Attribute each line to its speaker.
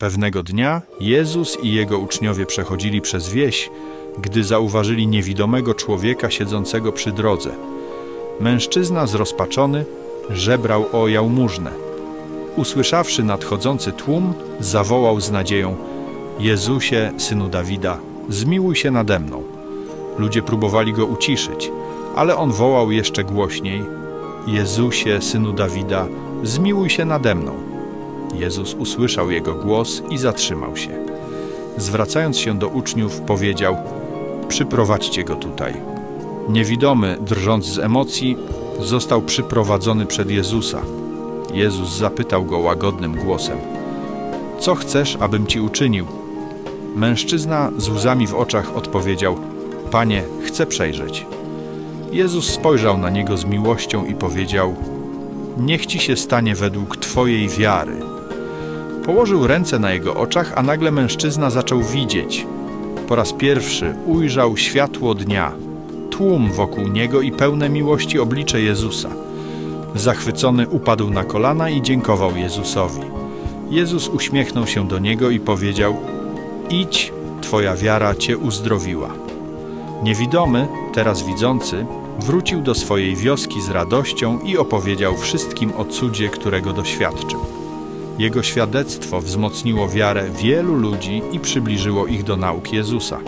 Speaker 1: Pewnego dnia Jezus i jego uczniowie przechodzili przez wieś, gdy zauważyli niewidomego człowieka siedzącego przy drodze. Mężczyzna zrozpaczony żebrał o jałmużnę. Usłyszawszy nadchodzący tłum, zawołał z nadzieją: Jezusie, synu Dawida, zmiłuj się nade mną. Ludzie próbowali go uciszyć, ale on wołał jeszcze głośniej: Jezusie, synu Dawida, zmiłuj się nade mną. Jezus usłyszał jego głos i zatrzymał się. Zwracając się do uczniów, powiedział: Przyprowadźcie go tutaj. Niewidomy, drżąc z emocji, został przyprowadzony przed Jezusa. Jezus zapytał go łagodnym głosem: Co chcesz, abym ci uczynił? Mężczyzna z łzami w oczach odpowiedział: Panie, chcę przejrzeć. Jezus spojrzał na niego z miłością i powiedział: Niech ci się stanie według twojej wiary. Położył ręce na jego oczach, a nagle mężczyzna zaczął widzieć. Po raz pierwszy ujrzał światło dnia, tłum wokół niego i pełne miłości oblicze Jezusa. Zachwycony upadł na kolana i dziękował Jezusowi. Jezus uśmiechnął się do niego i powiedział: Idź, twoja wiara cię uzdrowiła. Niewidomy, teraz widzący, wrócił do swojej wioski z radością i opowiedział wszystkim o cudzie, którego doświadczył. Jego świadectwo wzmocniło wiarę wielu ludzi i przybliżyło ich do nauk Jezusa.